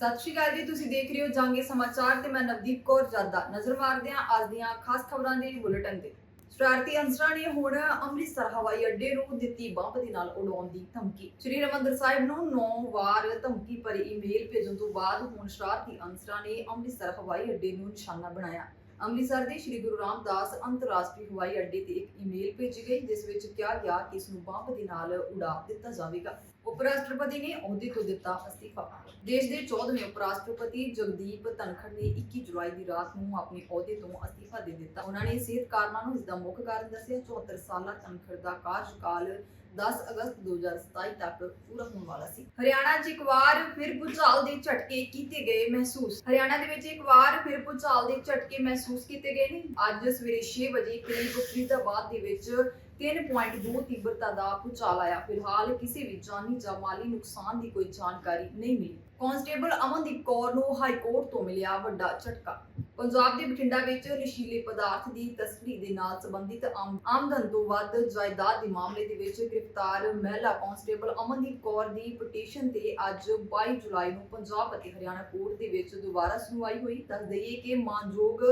ਸਤਿ ਸ਼੍ਰੀ ਅਕਾਲ ਜੀ, ਤੁਸੀਂ ਦੇਖ ਰਹੇ ਹੋ ਜਾਂਗੇ ਸਮਾਚਾਰ ਤੇ ਮੈਂ ਨਵਦੀਪ ਕੌਰ ਜਾਦਾ ਨਜ਼ਰ ਮਾਰਦੇ ਹਾਂ ਅੱਜ ਦੀਆਂ ਖਾਸ ਖਬਰਾਂ ਦੇ ਬੁਲੇਟਿਨ ਤੇ। ਸ਼ਰਾਰਤੀ ਅਨਸਰਾਂ ਨੇ ਹੁਣ ਅੰਮ੍ਰਿਤਸਰ ਹਵਾਈ ਅੱਡੇ ਨੂੰ ਦਿੱਤੀ ਬੰਬ ਦੇ ਨਾਲ ਉਡਾਉਣ ਦੀ ਧਮਕੀ। ਸ਼੍ਰੀ ਹਰਿਮੰਦਰ ਸਾਹਿਬ ਨੂੰ 9 ਵਾਰ ਧਮਕੀ ਭਰੀ ਈਮੇਲ ਭੇਜਣ ਤੋਂ ਬਾਅਦ ਹੁਣ ਸ਼ਰਾਰਤੀ ਅਨਸਰਾਂ ਨੇ ਅੰਮ੍ਰਿਤਸਰ ਹਵਾਈ ਅੱਡੇ ਨੂੰ ਨਿਸ਼ਾਨਾ ਬਣਾਇਆ। ਅੰਮ੍ਰਿਤਸਰ ਦੇ ਸ਼੍ਰੀ ਗੁਰੂ ਰਾਮਦਾਸ ਅੰਤਰਰਾਸ਼ਟਰੀ ਹਵਾਈ ਅੱਡੇ ਤੇ ਇੱਕ ਈਮੇਲ ਭੇਜੀ ਗਈ, ਜਿਸ ਵਿੱਚ ਕਿਹਾ ਗਿਆ ਕਿ ਇਸ ਨੂੰ ਬੰਬ ਦੇ ਨਾਲ ਉਡਾ ਦਿੱਤਾ ਜਾਵੇਗਾ। ਉਪ ਰਾਸ਼ਟਰਪਤੀ ਨੇ ਅਹੁਦੇ ਤੋਂ ਦਿੱਤਾ ਅਸਤੀਫਾ। ਦੇਸ਼ ਦੇ 14ਵੇਂ ਉਪ ਰਾਸ਼ਟਰਪਤੀ ਜਗਦੀਪ ਧਨਖੜ ਨੇ 21 ਜੁਲਾਈ ਦੀ ਰਾਤ ਨੂੰ ਆਪਣੇ ਅਹੁਦੇ ਤੋਂ ਅਸਤੀਫਾ ਦੇ ਦਿੱਤਾ। ਉਹਨਾਂ ਨੇ ਸਿਹਤ ਕਾਰਨਾਂ ਨੂੰ ਇਸ ਦਾ ਮੁੱਖ ਕਾਰਨ ਦੱਸਿਆ। 74 ਸਾਲਾ ਧਨਖੜ ਦਾ ਕਾਰਜਕਾਲ 10 ਅਗਸਤ 2027 ਤੱਕ ਪੂਰਾ ਹੋਣ ਵਾਲਾ ਸੀ। ਹਰਿਆਣਾ 'ਚ ਇੱਕ ਵਾਰ ਫਿਰ ਭੂਚਾਲ ਦੇ ਝਟਕੇ ਕੀਤੇ ਗਏ ਮਹਿਸੂਸ। ਹਰਿਆਣਾ ਦੇ ਵਿੱਚ ਇੱਕ ਵਾਰ ਫਿਰ ਭੂਚਾਲ ਦੇ ਝਟਕੇ ਮਹਿਸੂਸ ਕੀਤੇ ਗਏ ਨੇ। ਅੱਜ ਸਵੇਰੇ 6 ਵਜੇ ਕਰੀਬ ਫਰੀਦਾਬਾਦ ਦੇ ਵਿੱਚ 3.2 ਤੀਬਰਤਾ ਦਾ ਭੂਚਾਲ ਆਇਆ। ਫਿਲਹਾਲ ਕਿਸੇ ਵੀ ਜਾਨੀ ਜਾਂ ਮਾਲੀ ਨੁਕਸਾਨ ਦੀ ਕੋਈ ਜਾਣਕਾਰੀ ਨਹੀਂ ਮਿਲੀ। ਕਾਂਸਟੇਬਲ ਅਮਨਦੀਪ ਕੌਰ ਨੂੰ ਹਾਈ ਕੋਰਟ ਤੋਂ ਮਿਲਿਆ ਵੱਡਾ ਝਟਕਾ। ਪੰਜਾਬ ਦੇ ਬਠਿੰਡਾ ਵਿੱਚ ਨਸ਼ੀਲੇ ਪਦਾਰਥ ਦੀ ਤਸਕਰੀ ਦੇ ਨਾਲ ਸੰਬੰਧਿਤ ਆਮ- ਆਮਦਨ ਤੋਂ ਵੱਧ ਜਾਇਦਾਦ ਦੇ ਮਾਮਲੇ ਦੇ ਵਿੱਚ ਗ੍ਰਿਫਤਾਰ ਮਹਿਲਾ ਕਾਂਸਟੇਬਲ ਅਮਨਦੀਪ ਕੌਰ ਦੀ ਪਟੀਸ਼ਨ ਤੇ ਅੱਜ 22 ਜੁਲਾਈ ਨੂੰ ਪੰਜਾਬ ਅਤੇ ਹਰਿਆਣਾ ਕੋਰਟ ਦੇ ਵਿੱਚ ਦੁਬਾਰਾ ਸੁਣਵਾਈ ਹੋਈ। ਦੱਸ ਦਈਏ ਕਿ ਮਾਨਯੋਗ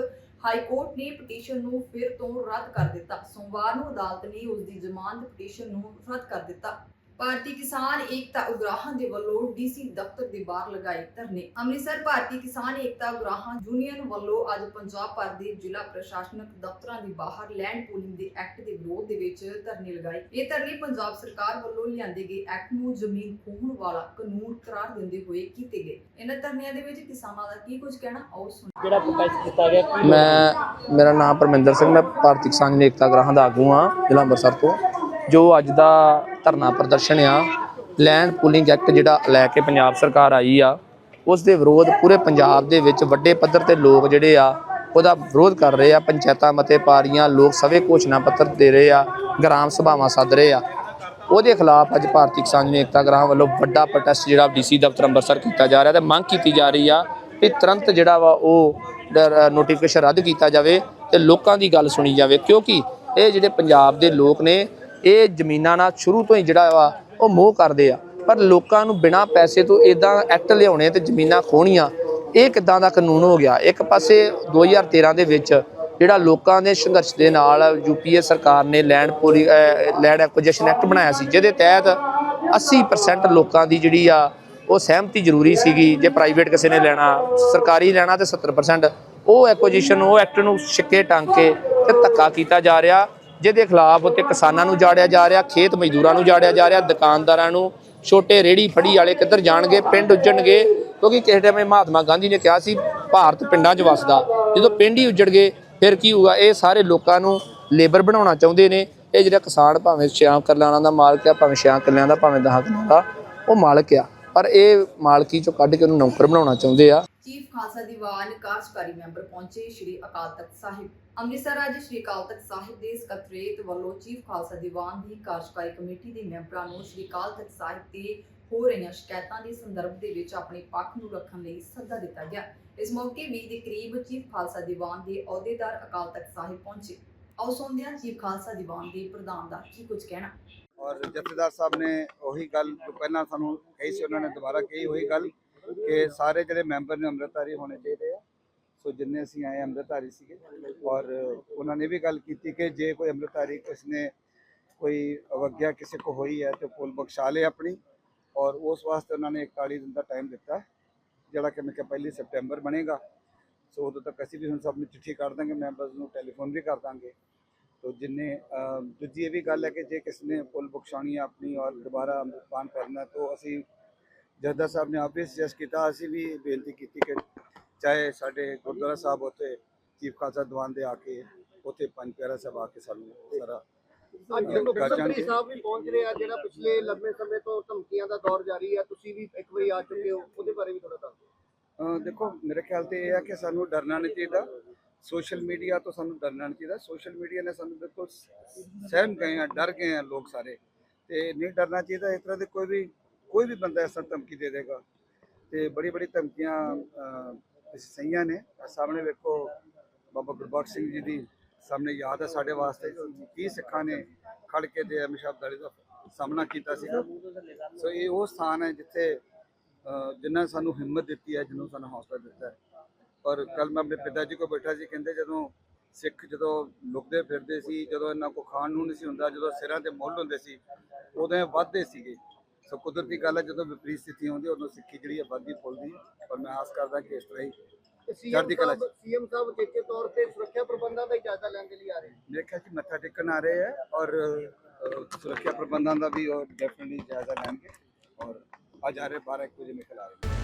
ਹਾਈ ਕੋਰਟ ਨੇ ਪਟੀਸ਼ਨ ਨੂੰ ਫਿਰ ਤੋਂ ਰੱਦ ਕਰ ਦਿੱਤਾ। ਸੋਮਵਾਰ ਨੂੰ ਅਦਾਲਤ ਨੇ ਉਸ ਦੀ ਜ਼ਮਾਨਤ ਪਟੀਸ਼ਨ ਨੂੰ ਰੱਦ ਕਰ ਦਿੱਤਾ। ਭਾਰਤੀ ਕਿਸਾਨ ਏਕਤਾ ਉਗਰਾਹਾਂ ਦੇ ਵੱਲੋਂ ਡੀਸੀ ਦਫ਼ਤਰ ਦੇ ਬਾਹਰ ਲਗਾਏ ਧਰਨੇ। ਅੰਮ੍ਰਿਤਸਰ ਭਾਰਤੀ ਕਿਸਾਨ ਏਕਤਾ ਉਗਰਾਹਾਂ ਯੂਨੀਅਨ ਵੱਲੋਂ ਅੱਜ ਪੰਜਾਬ ਭਰ ਦੇ ਜ਼ਿਲ੍ਹਾ ਪ੍ਰਸ਼ਾਸਨਕ ਦਫ਼ਤਰਾਂ ਦੇ ਬਾਹਰ ਲੈਂਡ ਪੂਲਿੰਗ ਦੇ ਐਕਟ ਦੇ ਵਿਰੋਧ ਦੇ ਵਿੱਚ ਧਰਨੇ ਲਗਾਏ। ਇਹ ਧਰਨੇ ਪੰਜਾਬ ਸਰਕਾਰ ਵੱਲੋਂ ਲਿਆਂਦੇ ਗਏ ਐਕਟ ਨੂੰ ਜ਼ਮੀਨ ਖੋਹਣ ਵਾਲਾ ਕਾਨੂੰਨ ਕਰਾਰ ਦਿੰਦੇ ਹੋਏ ਕੀਤੇ ਗਏ। ਇਹਨਾਂ ਧਰਨਿਆਂ ਦੇ ਵਿੱਚ ਕਿਸਾਨਾਂ ਦਾ ਕੀ ਕੁਝ ਕਹਿਣਾ ਆਓ ਸੁਣੋ। ਜਿਹੜਾ ਪ੍ਰੋਟੈਸਟ ਕੀਤਾ ਗਿਆ ਮੈਂ ਮੇਰਾ ਨਾਮ ਪਰਮਿੰਦਰ ਸਿੰਘ ਮੈਂ ਭਾਰਤੀ ਕਿਸਾਨ ਏਕਤਾ ਗ੍ਰਾਹਾਂ ਦਾ ਆਗੂ ਹਾਂ ਜ਼ਿਲ੍ਹਾ ਅੰਮ੍ਰਿਤਸਰ ਤੋਂ। ਜੋ ਅੱਜ ਦਾ ਧਰਨਾ ਪ੍ਰਦਰਸ਼ਨ ਆ, ਲੈਂਡ ਪੂਲਿੰਗ ਐਕਟ ਜਿਹੜਾ ਲੈ ਕੇ ਪੰਜਾਬ ਸਰਕਾਰ ਆਈ ਆ, ਉਸ ਦੇ ਵਿਰੋਧ ਪੂਰੇ ਪੰਜਾਬ ਦੇ ਵਿੱਚ ਵੱਡੇ ਪੱਧਰ ਤੇ ਲੋਕ ਜਿਹੜੇ ਆ, ਉਹਦਾ ਵਿਰੋਧ ਕਰ ਰਹੇ ਆ, ਪੰਚਾਇਤਾਂ ਮਤੇ ਪਾ ਰਹੀਆਂ ਲੋਕ ਸਭੇ ਘੋਸ਼ਣਾ ਪੱਤਰ ਦੇ ਰਹੇ ਆ, ਗ੍ਰਾਮ ਸਭਾਵਾਂ ਸੱਦ ਰਹੇ ਆ। ਉਹਦੇ ਖਿਲਾਫ ਅੱਜ ਭਾਰਤੀ ਕਿਸਾਨ ਏਕਤਾ ਗ੍ਰਾਹਾਂ ਵੱਲੋਂ ਵੱਡਾ ਪ੍ਰੋਟੈਸਟ ਜਿਹੜਾ ਡੀਸੀ ਦਫ਼ਤਰ ਅੰਮ੍ਰਿਤਸਰ ਕੀਤਾ ਜਾ ਰਿਹਾ ਤੇ ਮੰਗ ਕੀਤੀ ਜਾ ਰਹੀ ਆ ਕਿ ਤੁਰੰਤ ਜਿਹੜਾ ਵਾ ਉਹ ਨੋਟੀਫਿਕੇਸ਼ਨ ਰੱਦ ਕੀਤਾ ਜਾਵੇ ਤੇ ਲੋਕਾਂ ਦੀ ਗੱਲ ਸੁਣੀ ਜਾਵੇ ਕਿਉਂਕਿ ਇਹ ਜਿਹੜੇ ਪੰਜਾਬ ਦੇ ਲੋਕ ਨੇ ਇਹ ਜ਼ਮੀਨਾਂ ਨਾਲ ਸ਼ੁਰੂ ਤੋਂ ਹੀ ਜਿਹੜਾ ਵਾ, ਉਹ ਮੋਹ ਕਰਦੇ ਆ। ਪਰ ਲੋਕਾਂ ਨੂੰ ਬਿਨਾਂ ਪੈਸੇ ਤੋਂ ਇਦਾਂ ਐਕਟ ਲਿਆਉਣੇ ਤੇ ਜ਼ਮੀਨਾਂ ਖੋਹਣੀਆਂ, ਇਹ ਕਿੱਦਾਂ ਦਾ ਕਾਨੂੰਨ ਹੋ ਗਿਆ? ਇੱਕ ਪਾਸੇ 2013 ਦੇ ਵਿੱਚ ਜਿਹੜਾ ਲੋਕਾਂ ਦੇ ਸੰਘਰਸ਼ ਦੇ ਨਾਲ ਯੂਪੀਏ ਸਰਕਾਰ ਨੇ ਲੈਂਡ ਪੂਰੀ ਲੈਂਡ ਐਕੁਜੀਸ਼ਨ ਐਕਟ ਬਣਾਇਆ ਸੀ, ਜਿਹਦੇ ਤਹਿਤ 80% ਲੋਕਾਂ ਦੀ ਜਿਹੜੀ ਆ, ਉਹ ਸਹਿਮਤੀ ਜ਼ਰੂਰੀ ਸੀਗੀ, ਜੇ ਪ੍ਰਾਈਵੇਟ ਕਿਸੇ ਨੇ ਲੈਣਾ, ਸਰਕਾਰੀ ਲੈਣਾ ਤੇ 70% ਉਹ ਐਕੁਜੀਸ਼ਨ ਉਹ ਐਕਟ ਨੂੰ ਛਿੱਕੇ ਟੰਗ ਕੇ ਤੇ ਧੱਕਾ ਕੀਤਾ ਜਾ ਰਿਹਾ। ਜਿਹਦੇ ਖਿਲਾਫ ਤੇ ਕਿਸਾਨਾਂ ਨੂੰ ਜਾੜਿਆ ਜਾ ਰਿਹਾ, ਖੇਤ ਮਜ਼ਦੂਰਾਂ ਨੂੰ ਜਾੜਿਆ ਜਾ ਰਿਹਾ, ਦੁਕਾਨਦਾਰਾਂ ਨੂੰ ਛੋਟੇ ਰੇੜੀ ਫੜੀ ਵਾਲੇ ਕਿੱਧਰ ਜਾਣਗੇ, ਪਿੰਡ ਉੱਜਣਗੇ ਕਿਉਂਕਿ ਕਿਸੇ ਟਾਈਮ ਮਹਾਤਮਾ ਗਾਂਧੀ ਨੇ ਕਿਹਾ ਸੀ, ਭਾਰਤ ਪਿੰਡਾਂ 'ਚ ਵਸਦਾ। ਜਦੋਂ ਪਿੰਡ ਹੀ ਉੱਜੜ ਗਏ ਫਿਰ ਕੀ ਹੋਊਗਾ? ਇਹ ਸਾਰੇ ਲੋਕਾਂ ਨੂੰ ਲੇਬਰ ਬਣਾਉਣਾ ਚਾਹੁੰਦੇ ਨੇ। ਇਹ ਜਿਹੜਾ ਕਿਸਾਨ ਭਾਵੇਂ ਛਿਆਂ ਕਿੱਲਿਆਂ ਦਾ ਮਾਲਕ ਆ, ਭਾਵੇਂ ਛਿਆਂ ਕਿੱਲਿਆਂ ਦਾ, ਭਾਵੇਂ 10 ਕਿੱਲਿਆਂ ਦਾ, ਉਹ ਮਾਲਕ ਆ। ਪਰ ਇਹ ਮਾਲਕੀ ਚੋਂ ਕੱਢ ਕੇ ਉਹਨੂੰ ਨੌਕਰ ਬਣਾਉਣਾ ਚਾਹੁੰਦੇ ਆ। ਚੀਫ ਖਾਲਸਾ ਦੀਵਾਨ ਕਾਰਜਕਾਰੀ ਮੈਂਬਰ ਪਹੁੰਚੇ ਸ਼੍ਰੀ ਅਕਾਲ ਤਖਤ ਸਾਹਿਬ। ਅੰਮ੍ਰਿਤਸਰ ਅੱਜ ਸ਼੍ਰੀ ਅਕਾਲ ਤਖਤ ਸਾਹਿਬ ਦੇ ਸਕੱਤਰੇਤ ਵੱਲੋਂ ਚੀਫ ਖਾਲਸਾ ਦੀਵਾਨ ਦੀ ਕਾਰਜਕਾਰੀ ਕਮੇਟੀ ਦੇ ਮੈਂਬਰਾਂ ਨੂੰ ਸ਼੍ਰੀ ਅਕਾਲ ਤਖਤ ਸਾਹਿਬ ਤੇ ਹੋ ਰਹੀਆਂ ਸ਼ਿਕਾਇਤਾਂ ਦੇ ਸੰਦਰਭ ਦੇ ਵਿੱਚ ਆਪਣੇ ਪੱਖ ਨੂੰ ਰੱਖਣ ਲਈ ਸੱਦਾ ਦਿੱਤਾ ਗਿਆ। ਇਸ ਮੌਕੇ 20 ਦੇ ਕਰੀਬ ਚੀਫ ਖਾਲਸਾ ਦੀਵਾਨ ਦੇ ਅਹੁਦੇਦਾਰ ਅਕਾਲ ਤਖਤ ਸਾਹਿਬ ਪਹੁੰਚੇ। ਆਓ ਸੁਣਦੇ ਹਾਂ ਚੀਫ ਖਾਲਸਾ ਦੀਵਾਨ ਦੇ ਪ੍ਰਧਾਨ ਦਾ ਕੀ ਕੁਝ ਕਹਿਣਾ। ਔਰ ਜਥੇਦਾਰ ਸਾਹਿਬ ਨੇ ਉਹੀ ਗੱਲ ਜੋ ਪਹਿਲਾਂ ਸਾਨੂੰ ਕਹੀ ਸੀ, ਉਹਨਾਂ ਨੇ ਦੁਬਾਰਾ ਕਹੀ ਉਹੀ ਗੱਲ। ਕਿ ਸਾਰੇ ਜਿਹੜੇ ਮੈਂਬਰ ਨੇ ਅੰਮ੍ਰਿਤਧਾਰੀ ਹੋਣੇ ਚਾਹੀਦੇ ਆ। ਸੋ ਜਿੰਨੇ ਅਸੀਂ ਆਏ ਅੰਮ੍ਰਿਤਧਾਰੀ ਸੀਗੇ ਔਰ ਉਹਨਾਂ ਨੇ ਵੀ ਗੱਲ ਕੀਤੀ ਕਿ ਜੇ ਕੋਈ ਅੰਮ੍ਰਿਤਧਾਰੀ ਕਿਸ ਨੇ ਕੋਈ ਅਵਗਿਆ ਕਿਸੇ ਕੋ ਹੋਈ ਹੈ ਤੇ ਪੁੱਲ ਬਖਸ਼ਾ ਲੇ ਆਪਣੀ ਔਰ ਉਸ ਵਾਸਤੇ ਉਹਨਾਂ ਨੇ 41 ਦਿਨ ਦਾ ਟਾਈਮ ਦਿੱਤਾ, ਜਿਹੜਾ ਕਿ ਮੈਂ ਕਿਹਾ ਪਹਿਲੀ ਸਪਟੈਂਬਰ ਬਣੇਗਾ। ਸੋ ਉਦੋਂ ਤੱਕ ਅਸੀਂ ਵੀ ਹੁਣ ਸਭ ਨੂੰ ਚਿੱਠੀ ਕਰ ਦਾਂਗੇ, ਮੈਂਬਰਸ ਨੂੰ ਟੈਲੀਫੋਨ ਵੀ ਕਰ ਦਾਂਗੇ। ਤੋ ਜਿੰਨੇ ਦੂਜੀ ਇਹ ਵੀ ਗੱਲ ਹੈ ਕਿ ਜੇ ਕਿਸ ਨੇ ਪੁੱਲ ਬਖਸ਼ਾਉਣੀ ਹੈ ਆਪਣੀ ਔਰ ਦੁਬਾਰਾ ਅੰਮ੍ਰਿਤਪਾਨ ਕਰਨਾ ਹੈ, ਤਾਂ ਅਸੀਂ ਜੱਦਾ ਸਾਹਿਬ ਨੇ ਆਪੇ ਸੁਜੈਸਟ ਕੀਤਾ ਅਸੀਂ ਵੀ ਬੇਨਤੀ ਕੀਤੀ ਕਿ ਚਾਹੇ ਸਾਡੇ ਗੁਰਦੁਆਰਾ ਸਾਹਿਬ ਉੱਤੇ ਚੀਫ ਖਾਲਸਾ ਦੀਵਾਨ ਦੇ ਆ ਕੇ ਉੱਥੇ ਪੰਜ ਪਿਆਰਾ ਸਾਹਿਬ ਆ ਕੇ ਸਾਨੂੰ ਸਾਰਾ ਅੱਜ ਕਰ ਮੁਖਤਸਰ ਜਾਣਗੇ। ਸਾਹਿਬ ਵੀ ਪਹੁੰਚ ਰਹੇ ਆ ਜਿਹੜਾ ਪਿਛਲੇ ਲੰਬੇ ਸਮੇਂ ਤੋਂ ਧਮਕੀਆਂ ਦਾ ਦੌਰ ਜਾਰੀ ਹੈ ਤੁਸੀਂ ਵੀ ਇੱਕ ਵਾਰੀ ਆ ਚੁੱਕੇ ਹੋ ਉਹਦੇ ਬਾਰੇ ਵੀ ਥੋੜਾ ਦੱਸੋ ਅਹ ਦੇਖੋ ਮੇਰੇ ਖਿਆਲ ਤੇ ਇਹ ਹੈ ਕਿ ਸਾਨੂੰ ਡਰਨਾ ਨਹੀਂ ਚਾਹੀਦਾ। ਸੋਸ਼ਲ ਮੀਡੀਆ ਤੋਂ ਸਾਨੂੰ ਡਰਨਾ ਨਹੀਂ ਚਾਹੀਦਾ। ਸੋਸ਼ਲ ਮੀਡੀਆ ਨੇ ਸਾਨੂੰ ਬਿਲਕੁਲ ਸਹਿਮ ਗਏ ਆ ਡਰ ਗਏ ਆ ਲੋਕ ਸਾਰੇ। ਤੇ ਨਹੀਂ ਡਰਨਾ ਚਾਹੀਦਾ ਇਸ ਤਰ੍ਹਾਂ ਦੇ ਕੋਈ ਵੀ ਕੋਈ ਵੀ ਬੰਦਾ ਇਸ ਤਰ੍ਹਾਂ ਧਮਕੀ ਦੇ ਦੇਗਾ। ਤੇ ਬੜੀ ਬੜੀ ਧਮਕੀਆਂ ਸਹੀਆਂ ਨੇ। ਸਾਹਮਣੇ ਵੇਖੋ, ਬਾਬਾ ਗੁਰਬਖਸ਼ ਸਿੰਘ ਜੀ ਦੀ ਸਾਹਮਣੇ ਯਾਦ ਹੈ ਸਾਡੇ ਵਾਸਤੇ। ਕੀ ਸਿੱਖਾਂ ਨੇ ਖੜ ਕੇ ਤੇ ਅਮਿਸ਼ਾਬ ਦਾ ਸਾਹਮਣਾ ਕੀਤਾ ਸੀਗਾ ਸੋ ਇਹ ਉਹ ਸਥਾਨ ਹੈ ਜਿੱਥੇ, ਅਹ, ਜਿਨ੍ਹਾਂ ਨੇ ਸਾਨੂੰ ਹਿੰਮਤ ਦਿੱਤੀ ਹੈ ਜਿਹਨੂੰ ਸਾਨੂੰ ਹੌਸਲਾ ਦਿੱਤਾ ਹੈ। ਔਰ ਕੱਲ ਮੈਂ ਆਪਣੇ ਪਿਤਾ ਜੀ ਕੋਲ ਬੈਠਾ ਸੀ, ਕਹਿੰਦੇ ਜਦੋਂ ਸਿੱਖ ਜਦੋਂ ਲੁਕਦੇ ਫਿਰਦੇ ਸੀ, ਜਦੋਂ ਇਹਨਾਂ ਕੋ ਖਾਣ ਨੂੰ ਨਹੀਂ ਸੀ ਹੁੰਦਾ, ਜਦੋਂ ਸਿਰਾਂ ਤੇ ਮੁੱਲ ਹੁੰਦੇ ਸੀ, ਉਦੋਂ ਵੱਧਦੇ ਸੀਗੇ। ਸੋ ਕੁਦਰਤੀ ਗੱਲ ਹੈ ਜਦੋਂ ਵਿਪਰੀਤ ਸਥਿਤੀ ਹੁੰਦੀ ਉਦੋਂ ਸਿੱਖੀ ਜਿਹੜੀ ਹੈ ਵੱਧਦੀ ਫੁੱਲਦੀ ਹੈ। ਔਰ ਮੈਂ ਆਸ ਕਰਦਾ ਕਿ ਇਸ ਤਰ੍ਹਾਂ ਹੀ ਚੜ੍ਹਦੀ ਕਲਾ ਸੀਐਮ ਸਾਹਿਬ ਚੇਚੇ ਤੌਰ ਤੇ ਸੁਰੱਖਿਆ ਪ੍ਰਬੰਧਾਂ ਦਾ ਹੀ ਜਾਇਜ਼ਾ ਲੈਣ ਦੇ ਲਈ ਆ ਰਹੇ ਨੇ। ਮੇਰੇ ਖਿਆਲ ਮੱਥਾ ਟੇਕਣ ਆ ਰਹੇ ਹੈ ਔਰ ਸੁਰੱਖਿਆ ਪ੍ਰਬੰਧਾਂ ਦਾ ਵੀ ਉਹ ਡੈਫੀਨਿਟਲੀ ਜਾਇਜ਼ਾ ਲੈਣਗੇ। ਔਰ ਅੱਜ ਆ ਰਹੇ 12 ਇੱਕ ਵਜੇ ਨਿਕਲ ਆ ਰਹੇ ਨੇ।